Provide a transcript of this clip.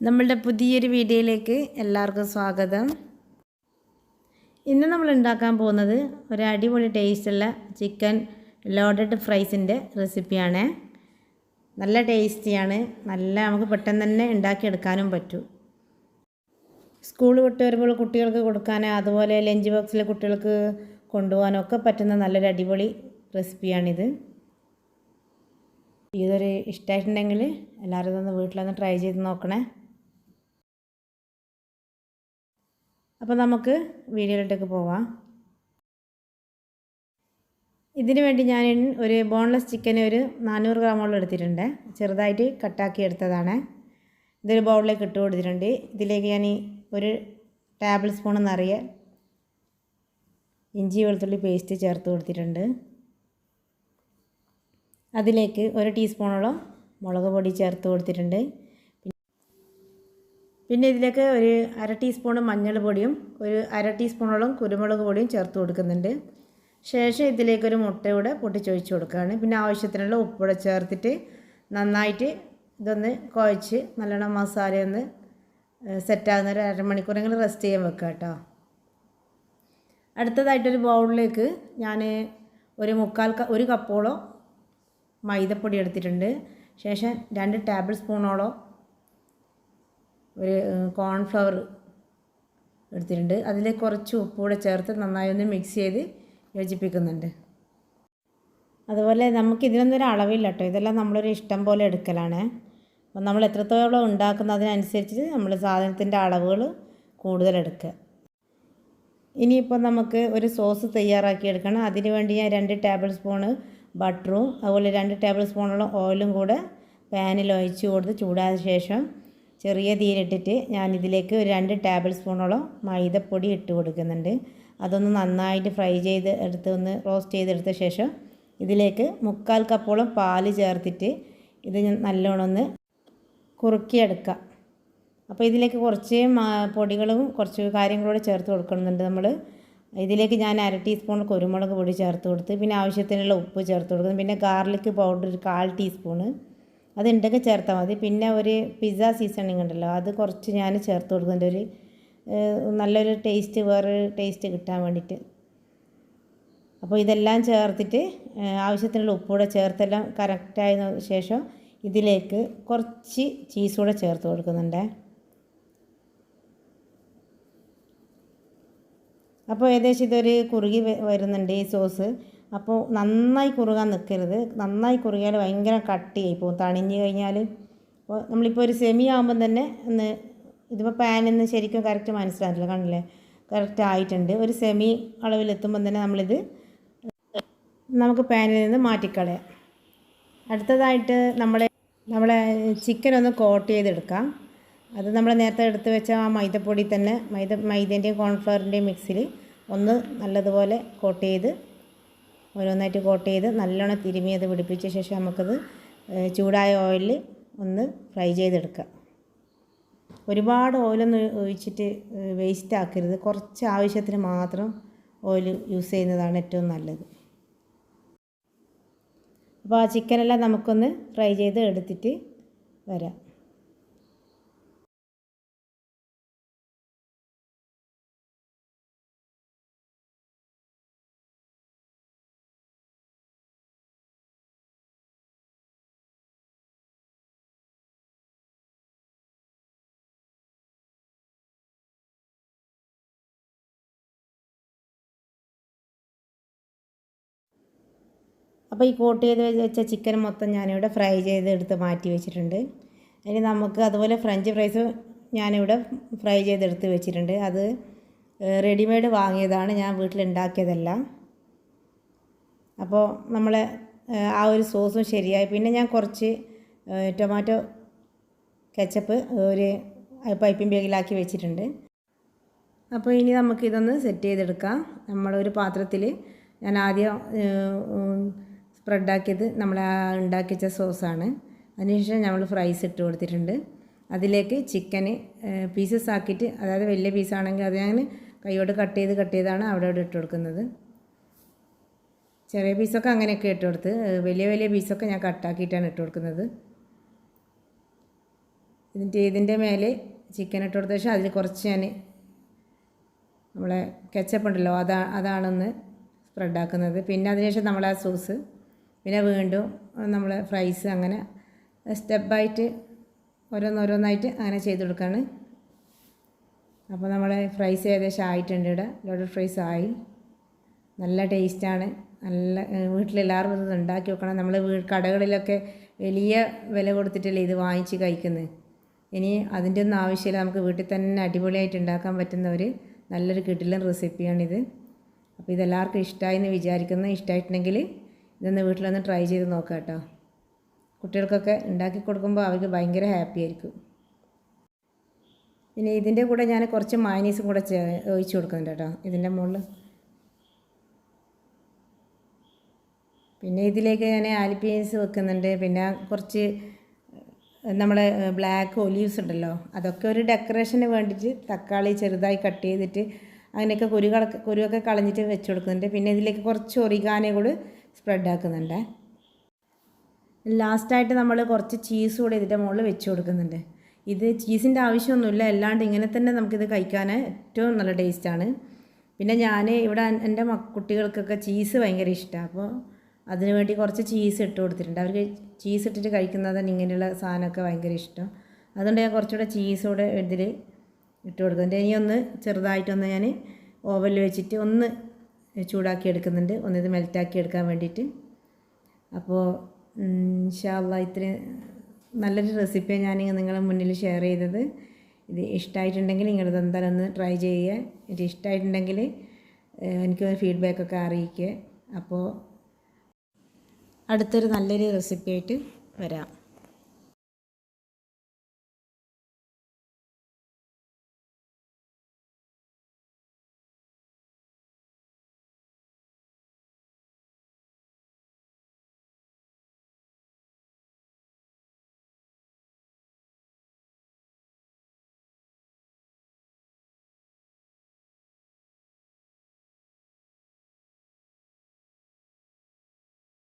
നമ്മളുടെ പുതിയൊരു വീഡിയോയിലേക്ക് എല്ലാവർക്കും സ്വാഗതം. ഇന്ന് നമ്മൾ ഉണ്ടാക്കാൻ പോകുന്നത് ഒരു അടിപൊളി ടേസ്റ്റുള്ള ചിക്കൻ ലോഡഡ് ഫ്രൈസിന്റെ റെസിപ്പിയാണ് നല്ല ടേസ്റ്റിയാണ് നല്ല നമുക്ക് പെട്ടെന്ന് തന്നെ ഉണ്ടാക്കിയെടുക്കാനും പറ്റും. സ്കൂൾ വിട്ട് വരുമ്പോൾ കുട്ടികൾക്ക് കൊടുക്കാനോ അതുപോലെ ലഞ്ച് ബോക്സിൽ കുട്ടികൾക്ക് കൊണ്ടുപോകാനോ ഒക്കെ പറ്റുന്ന നല്ലൊരു അടിപൊളി റെസിപ്പിയാണിത് ഇതൊരു ഇഷ്ടമായിട്ടുണ്ടെങ്കിൽ എല്ലാവരും ഇതൊന്ന് വീട്ടിലൊന്ന് ട്രൈ ചെയ്ത് നോക്കണേ. അപ്പോൾ നമുക്ക് വീഡിയോയിലോട്ടേക്ക് പോവാം. ഇതിനു വേണ്ടി ഞാൻ ഒരു ബോൺലെസ് ചിക്കനെ ഒരു നാനൂറ് ഗ്രാമോളം എടുത്തിട്ടുണ്ട്. ചെറുതായിട്ട് കട്ടാക്കി എടുത്തതാണ്. ഇതൊരു ബൗളിലേക്ക് ഇട്ട് കൊടുത്തിട്ടുണ്ട്. ഇതിലേക്ക് ഞാൻ ഒരു ടേബിൾ സ്പൂൺ നിറയെ ഇഞ്ചി വെളുത്തുള്ളി പേസ്റ്റ് ചേർത്ത് കൊടുത്തിട്ടുണ്ട്. അതിലേക്ക് ഒരു ടീസ്പൂണോളം മുളക് പൊടി ചേർത്ത് കൊടുത്തിട്ടുണ്ട്. പിന്നെ ഇതിലേക്ക് ഒരു അര ടീസ്പൂൺ മഞ്ഞൾ പൊടിയും ഒരു അര ടീസ്പൂണോളം കുരുമുളക് പൊടിയും ചേർത്ത് കൊടുക്കുന്നുണ്ട്. ശേഷം ഇതിലേക്ക് ഒരു മുട്ടയൂടെ പൊട്ടിച്ചൊഴിച്ച് കൊടുക്കുകയാണ്. പിന്നെ ആവശ്യത്തിനുള്ള ഉപ്പൂടെ ചേർത്തിട്ട് നന്നായിട്ട് ഇതൊന്ന് കുഴച്ച് നല്ലോണം മസാലയൊന്ന് സെറ്റാകുന്ന ഒരു അരമണിക്കൂറെങ്കിലും റെസ്റ്റ് ചെയ്യാൻ വെക്കുക കേട്ടോ. അടുത്തതായിട്ടൊരു ബൗളിലേക്ക് ഞാൻ ഒരു മുക്കാൽ ഒരു കപ്പോളോ മൈദപ്പൊടി എടുത്തിട്ടുണ്ട്. ശേഷം രണ്ട് ടേബിൾ സ്പൂണോളം ഒരു കോൺഫ്ലവർ എടുത്തിട്ടുണ്ട്. അതിൽ കുറച്ച് ഉപ്പ് കൂടെ ചേർത്ത് നന്നായി ഒന്ന് മിക്സ് ചെയ്ത് യോജിപ്പിക്കുന്നുണ്ട്. അതുപോലെ നമുക്ക് ഇതിനൊന്നും ഒരു അളവില്ല കേട്ടോ ഇതെല്ലാം നമ്മളൊരു ഇഷ്ടം പോലെ എടുക്കലാണ്. അപ്പം നമ്മൾ എത്രത്തോളം ഉണ്ടാക്കുന്നതിനനുസരിച്ച് നമ്മൾ സാധനത്തിന്റെ അളവുകൾ കൂടുതലെടുക്കുക ഇനിയിപ്പോൾ നമുക്ക് ഒരു സോസ് തയ്യാറാക്കി എടുക്കണം. അതിന് വേണ്ടി ഞാൻ രണ്ട് ടേബിൾ സ്പൂണ് ബട്ടറും അതുപോലെ രണ്ട് ടേബിൾ സ്പൂണോളം ഓയിലും കൂടെ പാനിൽ ഒഴിച്ച് കൊടുത്ത് ചൂടായ ശേഷം ചെറിയ തീയിലിട്ടിട്ട് ഞാൻ ഇതിലേക്ക് ഒരു രണ്ട് ടേബിൾ സ്പൂണോളം മൈദപ്പൊടി ഇട്ട് കൊടുക്കുന്നുണ്ട്. അതൊന്ന് നന്നായിട്ട് ഫ്രൈ ചെയ്ത് എടുത്ത് ഒന്ന് റോസ്റ്റ് ചെയ്തെടുത്ത ശേഷം ഇതിലേക്ക് മുക്കാൽ കപ്പോളം പാൽ ചേർത്തിട്ട് ഇത് നല്ലോണം ഒന്ന് കുറുക്കിയെടുക്കാം. അപ്പോൾ ഇതിലേക്ക് കുറച്ച് പൊടികളും കുറച്ച് കാര്യങ്ങളൂടെ ചേർത്ത് കൊടുക്കുന്നുണ്ട് നമ്മൾ ഇതിലേക്ക് ഞാൻ അര ടീസ്പൂൺ കുരുമുളക് പൊടി ചേർത്ത് കൊടുത്ത് പിന്നെ ആവശ്യത്തിനുള്ള ഉപ്പ് ചേർത്ത് കൊടുക്കുന്നു. പിന്നെ ഗാർലിക് പൗഡർ ഒരു കാൽ ടീസ്പൂണ്. അതുണ്ടെങ്കിൽ ചേർത്താൽ മതി. പിന്നെ ഒരു പിസ്സ സീസണിങ് ഉണ്ടല്ലോ അത് കുറച്ച് ഞാൻ ചേർത്ത് കൊടുക്കുന്നുണ്ട്. ഒരു നല്ലൊരു ടേസ്റ്റ് വേറൊരു ടേസ്റ്റ് കിട്ടാൻ വേണ്ടിയിട്ട്. അപ്പോൾ ഇതെല്ലാം ചേർത്തിട്ട് ആവശ്യത്തിനുള്ള ഉപ്പൂടെ ചേർത്തെല്ലാം കറക്റ്റായതിന് ശേഷം ഇതിലേക്ക് കുറച്ച് ചീസ് കൂടെ ചേർത്ത് കൊടുക്കുന്നുണ്ട്. അപ്പോൾ ഏകദേശം ഇതൊരു കുറുകി വരുന്നുണ്ട് ഈ സോസ് അപ്പോൾ നന്നായി കുറുകാൻ നിൽക്കരുത് നന്നായി കുറുകിയാൽ ഭയങ്കര കട്ടിയായി പോകും. തണിഞ്ഞ് കഴിഞ്ഞാൽ അപ്പോൾ നമ്മളിപ്പോൾ ഒരു സെമി ആകുമ്പം തന്നെ ഒന്ന് ഇതിപ്പോൾ പാനിൽ നിന്ന് ശരിക്കും കറക്റ്റ് മനസ്സിലായിട്ടില്ല. കണ്ടില്ലേ? കറക്റ്റ് ആയിട്ടുണ്ട്. ഒരു സെമി അളവിലെത്തുമ്പം തന്നെ നമ്മളിത് നമുക്ക് പാനിൽ നിന്ന് മാറ്റിക്കളയാം. അടുത്തതായിട്ട് നമ്മളെ നമ്മളെ ചിക്കൻ ഒന്ന് കോട്ട് ചെയ്തെടുക്കാം. അത് നമ്മൾ നേരത്തെ എടുത്ത് വെച്ച ആ മൈദപ്പൊടി തന്നെ മൈദ മൈദേന്റെയും കോൺഫ്ലവറിന്റെയും മിക്സിൽ ഒന്ന് നല്ലതുപോലെ കോട്ട് ചെയ്ത് ഓരോന്നായിട്ട് കോട്ട് ചെയ്ത് നല്ലോണം തിരുമി അത് പിടിപ്പിച്ച ശേഷം നമുക്കത് ചൂടായ ഓയിലിൽ ഒന്ന് ഫ്രൈ ചെയ്തെടുക്കാം ഒരുപാട് ഓയിലൊന്നും ഒഴിച്ചിട്ട് വേസ്റ്റ് ആക്കരുത്. കുറച്ച് ആവശ്യത്തിന് മാത്രം ഓയിൽ യൂസ് ചെയ്യുന്നതാണ് ഏറ്റവും നല്ലത്. അപ്പോൾ ആ ചിക്കനെല്ലാം നമുക്കൊന്ന് ഫ്രൈ ചെയ്ത് എടുത്തിട്ട് വരാം. അപ്പോൾ ഈ കോട്ട് ചെയ്ത് വെച്ച ചിക്കൻ മൊത്തം ഞാനിവിടെ ഫ്രൈ ചെയ്ത് എടുത്ത് മാറ്റി വെച്ചിട്ടുണ്ട്. ഇനി നമുക്ക് അതുപോലെ ഫ്രഞ്ച് ഫ്രൈസ് ഞാനിവിടെ ഫ്രൈ ചെയ്തെടുത്ത് വെച്ചിട്ടുണ്ട്. അത് റെഡിമെയ്ഡ് വാങ്ങിയതാണ്. ഞാൻ വീട്ടിലുണ്ടാക്കിയതല്ല. അപ്പോൾ നമ്മൾ ആ ഒരു സോസും ശരിയായി. പിന്നെ ഞാൻ കുറച്ച് ടൊമാറ്റോ കെച്ചപ്പ് ഒരു പൈപ്പിംഗ് ബാഗിലാക്കി വെച്ചിട്ടുണ്ട്. അപ്പോൾ ഇനി നമുക്കിതൊന്ന് സെറ്റ് ചെയ്തെടുക്കാം. നമ്മളൊരു പാത്രത്തിൽ ഞാൻ ആദ്യം സ്പ്രെഡാക്കിയത് നമ്മൾ ഉണ്ടാക്കി വെച്ച സോസാണ്. അതിനുശേഷം നമ്മൾ ഫ്രൈസ് ഇട്ട് കൊടുത്തിട്ടുണ്ട്. അതിലേക്ക് ചിക്കന് പീസസ് ആക്കിയിട്ട് അതായത് വലിയ പീസാണെങ്കിൽ അത് ഞാൻ കൈയോട് കട്ട് ചെയ്ത് കട്ട് ചെയ്താണ് അവിടെ അവിടെ ഇട്ട് കൊടുക്കുന്നത്. ചെറിയ പീസൊക്കെ അങ്ങനെയൊക്കെ ഇട്ട് കൊടുത്ത് വലിയ വലിയ പീസൊക്കെ ഞാൻ കട്ടാക്കിയിട്ടാണ് ഇട്ട് കൊടുക്കുന്നത്. എന്നിട്ട് ഇതിന്റെ മേലെ ചിക്കൻ ഇട്ട് കൊടുത്ത ശേഷം അതിൽ കുറച്ച് ഞാൻ നമ്മളെ കെച്ചപ്പ് ഉണ്ടല്ലോ അതാ അതാണൊന്ന് സ്പ്രെഡാക്കുന്നത് പിന്നെ അതിനുശേഷം നമ്മൾ ആ സോസ് പിന്നെ വീണ്ടും നമ്മൾ ഫ്രൈസ് അങ്ങനെ സ്റ്റെപ്പായിട്ട് ഓരോന്നോരോന്നായിട്ട് അങ്ങനെ ചെയ്ത് കൊടുക്കുകയാണ് അപ്പോൾ നമ്മൾ ഫ്രൈസ് ഏകദേശം ആയിട്ടുണ്ട് ഇവിടെ. ലോഡഡ് ഫ്രൈസ് ആയി. നല്ല ടേസ്റ്റാണ് നല്ല വീട്ടിലെല്ലാവർക്കും ഇത് ഉണ്ടാക്കി വെക്കണം നമ്മൾ വീ കടകളിലൊക്കെ വലിയ വില കൊടുത്തിട്ടല്ലേ ഇത് വാങ്ങിച്ച് കഴിക്കുന്നത് ഇനി അതിന്റെ ഒന്നും ആവശ്യമില്ല. നമുക്ക് വീട്ടിൽ തന്നെ അടിപൊളിയായിട്ട് ഉണ്ടാക്കാൻ പറ്റുന്ന ഒരു നല്ലൊരു കിടിലൻ റെസിപ്പിയാണിത് അപ്പോൾ ഇതെല്ലാവർക്കും ഇഷ്ടമായി എന്ന് വിചാരിക്കുന്നു. ഇഷ്ടമായിട്ടുണ്ടെങ്കിൽ ഇതൊന്ന് വീട്ടിലൊന്ന് ട്രൈ ചെയ്ത് നോക്കാം കേട്ടോ. കുട്ടികൾക്കൊക്കെ ഉണ്ടാക്കി കൊടുക്കുമ്പോൾ അവർക്ക് ഭയങ്കര ഹാപ്പി ആയിരിക്കും. പിന്നെ ഇതിന്റെ കൂടെ ഞാൻ കുറച്ച് മയനീസും കൂടെ ചേ ഒഴിച്ച് കൊടുക്കുന്നുണ്ട് കേട്ടോ. ഇതിന്റെ മുകളിൽ പിന്നെ ഇതിലേക്ക് ഞാൻ ആലിപ്പീൻസ് വെക്കുന്നുണ്ട്. പിന്നെ കുറച്ച് നമ്മളെ ബ്ലാക്ക് ഒലീവ്സ് ഉണ്ടല്ലോ. അതൊക്കെ ഒരു ഡെക്കറേഷന് വേണ്ടിയിട്ട് തക്കാളി ചെറുതായി കട്ട് ചെയ്തിട്ട് അങ്ങനെയൊക്കെ കുരു കുരുവൊക്കെ കളഞ്ഞിട്ട് വെച്ച് കൊടുക്കുന്നുണ്ട്. പിന്നെ ഇതിലേക്ക് കുറച്ച് ഒറിഗാനെ കൂടി സ്പ്രെഡ് ആക്കുന്നുണ്ട്. ലാസ്റ്റായിട്ട് നമ്മൾ കുറച്ച് ചീസ് കൂടെ ഇതിന്റെ മുകളിൽ വെച്ച് കൊടുക്കുന്നുണ്ട്. ഇത് ചീസിന്റെ ആവശ്യമൊന്നുമില്ല. അല്ലാണ്ട് ഇങ്ങനെ തന്നെ നമുക്കിത് കഴിക്കാൻ ഏറ്റവും നല്ല ടേസ്റ്റാണ് പിന്നെ ഞാൻ ഇവിടെ എന്റെ കുട്ടികൾക്കൊക്കെ ചീസ് ഭയങ്കര ഇഷ്ടമാണ് അപ്പോൾ അതിന് വേണ്ടി കുറച്ച് ചീസ് ഇട്ട് കൊടുത്തിട്ടുണ്ട്. അവർക്ക് ചീസ് ഇട്ടിട്ട് കഴിക്കുന്നതാണ് ഇങ്ങനെയുള്ള സാധനമൊക്കെ ഭയങ്കര ഇഷ്ടം. അതുകൊണ്ട് ഞാൻ കുറച്ചുകൂടെ ചീസ് കൂടെ ഇതിൽ ഇട്ട് കൊടുക്കുന്നുണ്ട്. ഇനിയൊന്ന് ചെറുതായിട്ടൊന്ന് ഞാൻ ഓവനിൽ വെച്ചിട്ട് ഒന്ന് ചൂടാക്കി എടുക്കുന്നുണ്ട് ഒന്നിത് മെൽറ്റാക്കി എടുക്കാൻ വേണ്ടിയിട്ട്. അപ്പോൾ ഇൻഷാല്ല ഇത്രയും നല്ലൊരു റെസിപ്പിയാണ് ഞാൻ നിങ്ങളുടെ മുന്നിൽ ഷെയർ ചെയ്തത്. ഇത് ഇഷ്ടമായിട്ടുണ്ടെങ്കിൽ നിങ്ങളിത് എന്തായാലും ഒന്ന് ട്രൈ ചെയ്യുക. ഇത് ഇഷ്ടമായിട്ടുണ്ടെങ്കിൽ എനിക്ക് ഫീഡ്ബാക്കൊക്കെ അറിയിക്കുക. അപ്പോൾ അടുത്തൊരു നല്ലൊരു റെസിപ്പി ആയിട്ട് വരാം.